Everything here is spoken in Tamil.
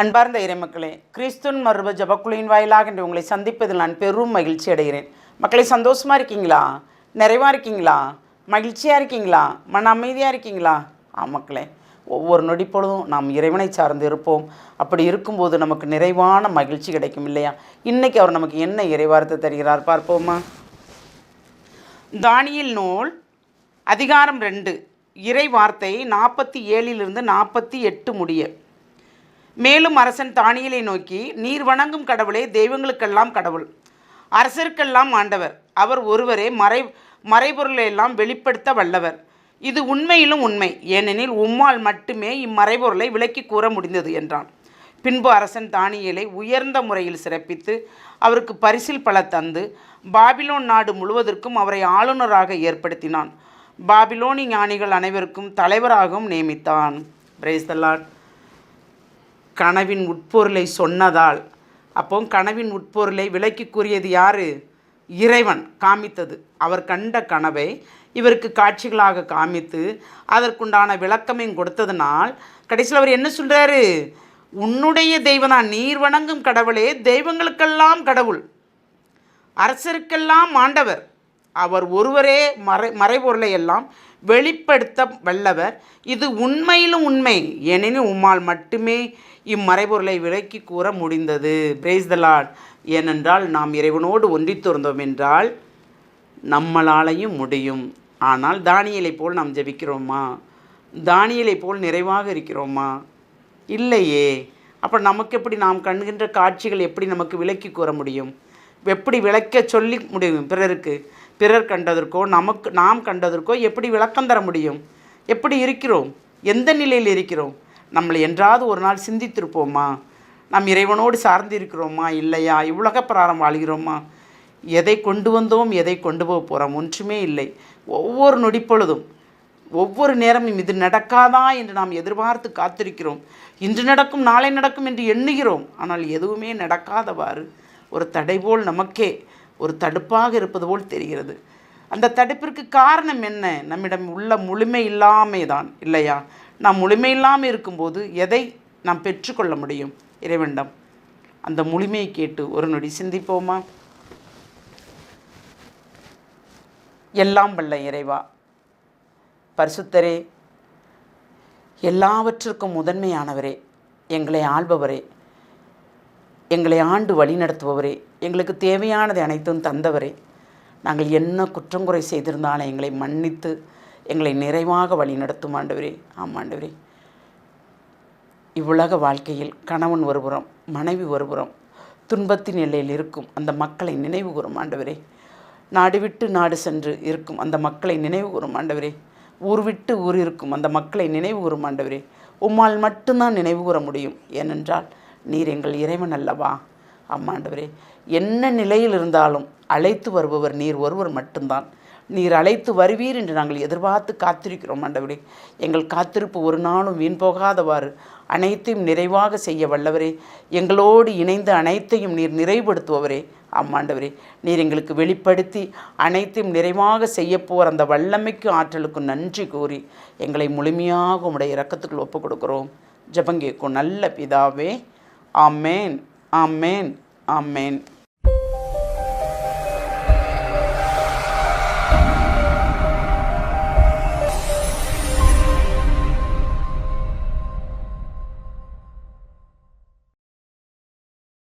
அன்பார்ந்த இறைமக்களே கிறிஸ்துன் மருப ஜபக்குழுவின் வாயிலாக என்று உங்களை சந்திப்பதில் நான் பெரும் மகிழ்ச்சி அடைகிறேன். மக்களை சந்தோஷமாக இருக்கீங்களா? நிறைவாக இருக்கீங்களா? மகிழ்ச்சியாக இருக்கீங்களா? மன அமைதியாக இருக்கீங்களா? ஆ மக்களே ஒவ்வொரு நொடி பொழுதும் நாம் இறைவனை சார்ந்து இருப்போம். அப்படி இருக்கும்போது நமக்கு நிறைவான மகிழ்ச்சி கிடைக்கும் இல்லையா? இன்றைக்கி அவர் நமக்கு என்ன இறைவார்த்தை தருகிறார் பார்ப்போமா? தானியல் நூல் அதிகாரம் ரெண்டு இறை வார்த்தை நாற்பத்தி ஏழிலிருந்து நாற்பத்தி எட்டு முடிய. மேலும் அரசன் தானியலை நோக்கி நீர் வணங்கும் கடவுளே தெய்வங்களுக்கெல்லாம் கடவுள். அரசருக்கெல்லாம் ஆண்டவர். அவர் ஒருவரே மறை மறைபொருளை எல்லாம் வெளிப்படுத்த வல்லவர். இது உண்மையிலும் உண்மை. ஏனெனில் உம்மால் மட்டுமே இம்மறைபொருளை விளக்கி கூற முடிந்தது என்றான். பின்பு அரசன் தானியலை உயர்ந்த முறையில் சிறப்பித்து அவருக்கு பரிசில் பல தந்து பாபிலோன் நாடு முழுவதற்கும் அவரை ஆளுநராக ஏற்படுத்தினான். பாபிலோனி ஞானிகள் அனைவருக்கும் தலைவராகவும் நியமித்தான். பிரைஸ் கனவின் உட்பொருளை சொன்னதால். அப்போ கனவின் உட்பொருளை விலக்கி கூறியது யார்? இறைவன் காமித்தது. அவர் கண்ட கனவை இவருக்கு காட்சிகளாக காமித்து அதற்குண்டான விளக்கமையும் கொடுத்ததுனால் கடைசியில் அவர் என்ன சொல்கிறாரு உன்னுடைய தெய்வம்தான் நீர் வணங்கும் கடவுளே தெய்வங்களுக்கெல்லாம் கடவுள். அரசருக்கெல்லாம் ஆண்டவர். அவர் ஒருவரே மறை மறைபொருளை எல்லாம் வெளிப்படுத்த வல்லவர். இது உண்மையிலும் உண்மை. ஏனெனில் உம்மால் மட்டுமே இம்மறைபொருளை விலக்கி கூற முடிந்தது. பிரேஸ் த லார்ட் ஏனென்றால் நாம் இறைவனோடு ஒன்றித்திருந்தோம் என்றால் நம்மளாலையும் முடியும். ஆனால் தானியலை போல் நாம் ஜெபிக்கிறோமா? தானியலை போல் நிறைவாக இருக்கிறோமா? இல்லையே. அப்போ நமக்கு எப்படி நாம் கண்கின்ற காட்சிகள் எப்படி நமக்கு விளக்கி கூற முடியும்? எப்படி விளக்க சொல்லி முடியும் பிறருக்கு? பிறர் கண்டதற்கோ நமக்கு நாம் கண்டதற்கோ எப்படி விளக்கம் தர முடியும்? எப்படி இருக்கிறோம்? எந்த நிலையில் இருக்கிறோம்? நம்மளை என்றாவது ஒரு நாள் சிந்தித்திருப்போமா? நாம் இறைவனோடு சார்ந்து இருக்கிறோமா? இல்லையா? இவ்வுலக பிராரம் வாழ்கிறோமா? எதை கொண்டு வந்தோம்? எதை கொண்டு போக போகிறோம் ஒன்றுமே இல்லை. ஒவ்வொரு நொடிப்பொழுதும் ஒவ்வொரு நேரமும் இது நடக்காதா என்று நாம் எதிர்பார்த்து காத்திருக்கிறோம். இன்று நடக்கும் நாளை நடக்கும் என்று எண்ணுகிறோம். ஆனால் எதுவுமே நடக்காதவாறு ஒரு தடை போல் நமக்கே ஒரு தடுப்பாக இருப்பது போல் தெரிகிறது. அந்த தடுப்பிற்கு காரணம் என்ன? நம்மிடம் உள்ள முழுமை இல்லாமை தான் இல்லையா? நாம் முழுமை இல்லாமல் இருக்கும்போது எதை நாம் பெற்றுக்கொள்ள முடியும்? இறைவனிடம். அந்த முழுமையை கேட்டு ஒரு நொடி சிந்திப்போமா? எல்லாம் வல்ல இறைவா பரிசுத்தரே எல்லாவற்றிற்கும் முதன்மையானவரே எங்களை ஆள்பவரே எங்களை ஆண்டு வழிநடத்துபவரே எங்களுக்கு தேவையானது அனைத்தும் தந்தவரே. நாங்கள் என்ன குற்றங்குறை செய்திருந்தாலும் எங்களை மன்னித்து எங்களை நிறைவாக வழிநடத்தும் ஆண்டவரே. ஆமாண்டவரே ஆண்டவரே. இவ்வுலக வாழ்க்கையில் கணவன் ஒருபுறம் மனைவி ஒருபுறம் துன்பத்தின் எல்லையில் இருக்கும் அந்த மக்களை நினைவு கூறும் ஆண்டவரே. நாடு விட்டு நாடு சென்று இருக்கும் அந்த மக்களை நினைவு கூறும் ஆண்டவரே. ஊர் விட்டு ஊர் இருக்கும் அந்த மக்களை நினைவு கூறும் ஆண்டவரே. உம்மால் மட்டும்தான் நினைவு கூற முடியும். ஏனென்றால் நீர் எங்கள் இறைவன் அல்லவா? அம்மாண்டவரே என்ன நிலையில் இருந்தாலும் அழைத்து வருபவர் நீர் ஒருவர் மட்டும்தான். நீர் அழைத்து வருவீர் என்று நாங்கள் எதிர்பார்த்து காத்திருக்கிறோம் ஆண்டவரே. எங்கள் காத்திருப்பு ஒரு நாளும் வீண் போகாதவாறு அனைத்தையும் நிறைவாக செய்ய வல்லவரே. எங்களோடு இணைந்து அனைத்தையும் நீர் நிறைவுபடுத்துபவரே. அம்மாண்டவரே நீர் எங்களுக்கு வெளிப்படுத்தி அனைத்தையும் நிறைவாக செய்யப்போகிற அந்த வல்லமைக்கும் ஆற்றலுக்கும் நன்றி கூறி எங்களை முழுமையாக உடைய இரக்கத்துக்குள் ஒப்புக் கொடுக்குறோம் ஜபங்கேக்கும் நல்ல பிதாவே ஆமேன் ஆமேன் ஆமேன்